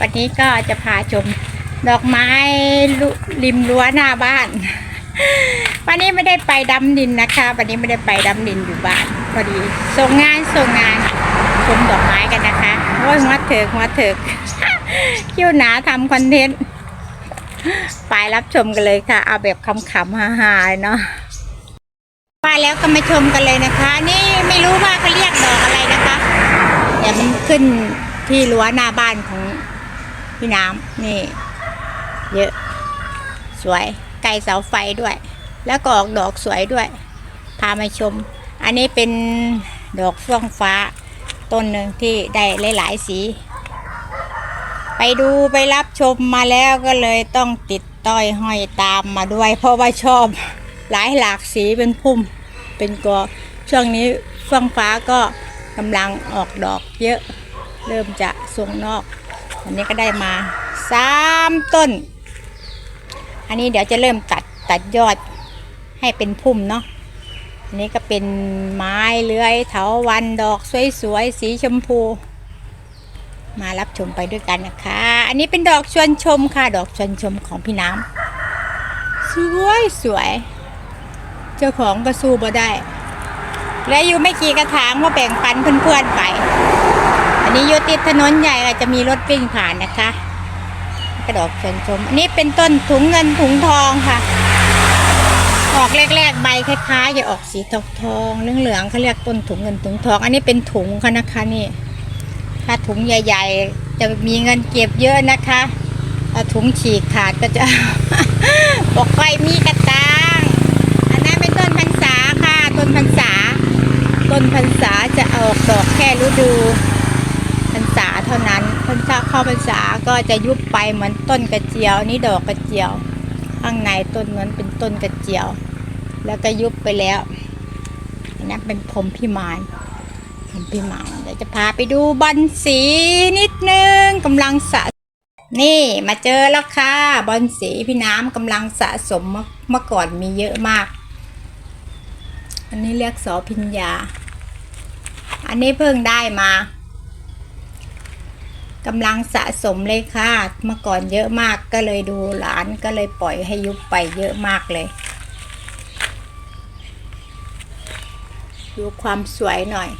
วันนี้ก็จะพาชมดอกไม้ริมรั้วหน้าบ้าน วันนี้ไม่ได้ไปดำดินนะคะ วันนี้ไม่ได้ไปดำดินอยู่บ้านพอดี ส่งงานส่งงานชมดอกไม้กันนะคะโอ้ยหัวเถิกหัวเถิกคิ้วหนาทำคอนเทนต์ไปรับชมกันเลยค่ะ เอาแบบขำๆฮาๆเนาะมาแล้วก็มาชมกันเลยนะคะ นี่ไม่รู้ว่าเขาเรียกดอกอะไรนะคะเดี๋ยวมันขึ้นที่รั้วหน้าบ้านของ พี่น้ำนี่ เยอะ สวยไกลเสาไฟด้วย แล้วก็ออกดอกสวยด้วย พามาชม อันนี้เป็นดอกฟ่องฟ้า ต้นหนึ่งที่ได้หลาย ๆ สี ไปดูไปรับชมมาแล้วก็เลยต้องติดต้อยห้อยตามมาด้วย เพราะว่าชอบหลายหลากสีเป็นพุ่ม เป็นกอช่วงนี้ฟ่องฟ้าก็กำลังออกดอกเยอะ เริ่มจะส่งนอก อันนี้ก็ได้มาสามต้น อันนี้เดี๋ยวจะเริ่มตัดตัดยอดให้เป็นพุ่มเนาะอันนี้ก็เป็นไม้เลื้อยเถาวันดอกสวยๆสีชมพู มารับชมไปด้วยกันนะคะ อันนี้เป็นดอกชวนชมค่ะ ดอกชวนชมของพี่น้ำสวยสวย เจ้าของก็สู้บ่ได้และอยู่ไม่กี่กระถางมาแบ่งปันเพื่อนๆไป นนี้อยู่ติดถนนใหญ่อาจจะมีรถวิ่งผ่านนะคะ กระดอกชวนชม อันนี้เป็นต้นถุงเงินถุงทองค่ะ ออกแรกๆใบคล้ายๆจะออกสีทองทองเหลืองๆเขาเรียกต้นถุงเงินถุงทอง อันนี้เป็นถุงค่ะนะคะนี่ ถ้าถุงใหญ่ ๆ จะมีเงินเก็บเยอะนะคะถ้าถุงฉีกขาดก็จะบอกค่อยมีกระตังอันนั้นเป็นต้นพรรษาค่ะ ต้นพรรษา ต้นพรรษาจะออกดอกแค่ฤดูพรรษาเท่านั้นพรรษาเข้าพรรษาก็จะยุบไปเหมือนต้นกระเจียวนี่ดอกกระเจียว ข้างในต้นนั้นเป็นต้นกระเจียว แล้วก็ยุบไปแล้วนนั้นเป็นพรมพิมานผมพี่มานเดี๋ยวจะพาไปดูบอลสีนิดนึงกำลังสะนี่มาเจอแล้วค่ะบอลสีพี่น้ำกำลังสะสมเมื่อเมื่อก่อนมีเยอะมาก อันนี้เรียกสอพิญญาอันนี้เพิ่งได้มา กำลังสะสมเลยค่ะ เมื่อก่อนเยอะมากก็เลยดูหลานก็เลยปล่อยให้ยุบไปเยอะมากเลย ดูความสวยหน่อย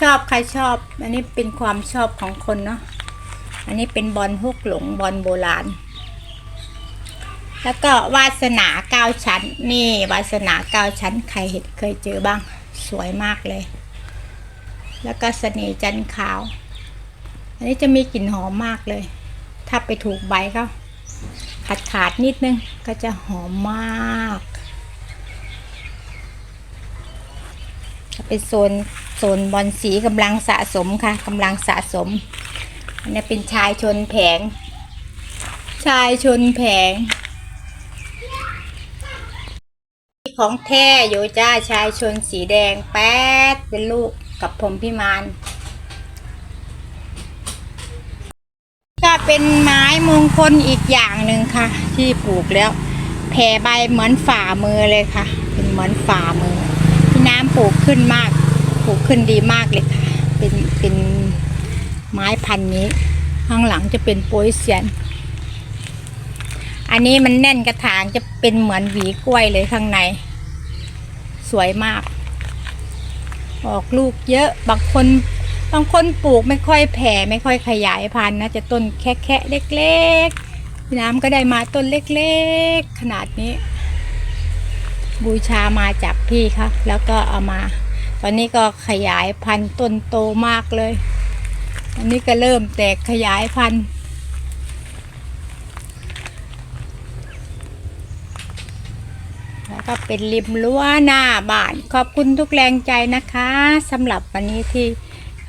ชอบใครชอบ อันนี้เป็นความชอบของคนเนาะ อันนี้เป็นบอลฮุกหลงบอลโบราณ แล้วก็วาสนาเก้าชั้น นี่วาสนาเก้าชั้นใครเห็นเคยเจอบ้าง สวยมากเลย แล้วก็เสน่ห์จันขาว อันนี้จะมีกลิ่นหอมมากเลย ถ้าไปถูกใบก็ขาดขาดนิดนึงก็จะหอมมากเป็นโซนโซนบอลสีกำลังสะสมค่ะกำลังสะสม อันนี้เป็นชายชนแผง ชายชนแผง ของแท้อยู่จ้าชายชนสีแดงแป๊ดเป็นลูกกับผมพิมาน ก็ เป็นไม้มงคลอีกอย่างหนึ่งค่ะ ที่ปลูกแล้วแผ่ใบเหมือนฝ่ามือเลยค่ะ เป็นเหมือนฝ่ามือที่น้ำปลูกขึ้นมากปลูกขึ้นดีมากเลยค่ะ เป็นเป็นไม้พันธุ์นี้ ข้างหลังจะเป็นโปยเซียน อันนี้มันแน่นกระถางจะเป็นเหมือนหวีกล้วยเลยข้างใน สวยมาก ออกลูกเยอะบางคน บางคนปลูกไม่ค่อยแผ่ไม่ค่อยขยายพันธุ์นะจะต้นแค่แค่เล็กๆ น้ำก็ได้มาต้นเล็กๆ ขนาดนี้ บูชามาจากพี่ค่ะแล้วก็เอามา ตอนนี้ก็ขยายพันธุ์ต้นโตมากเลยอันนี้ก็เริ่มแตกขยายพันธุ์แล้วก็เป็นริมรั้วหน้าบ้าน ขอบคุณทุกแรงใจนะคะสำหรับวันนี้ที่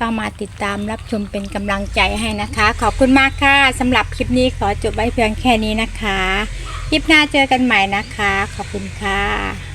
เข้ามาติดตามรับชมเป็นกำลังใจให้นะคะ ขอบคุณมากค่ะสำหรับคลิปนี้ขอจบไว้เพียงแค่นี้นะคะ คลิปหน้าเจอกันใหม่นะคะ ขอบคุณค่ะ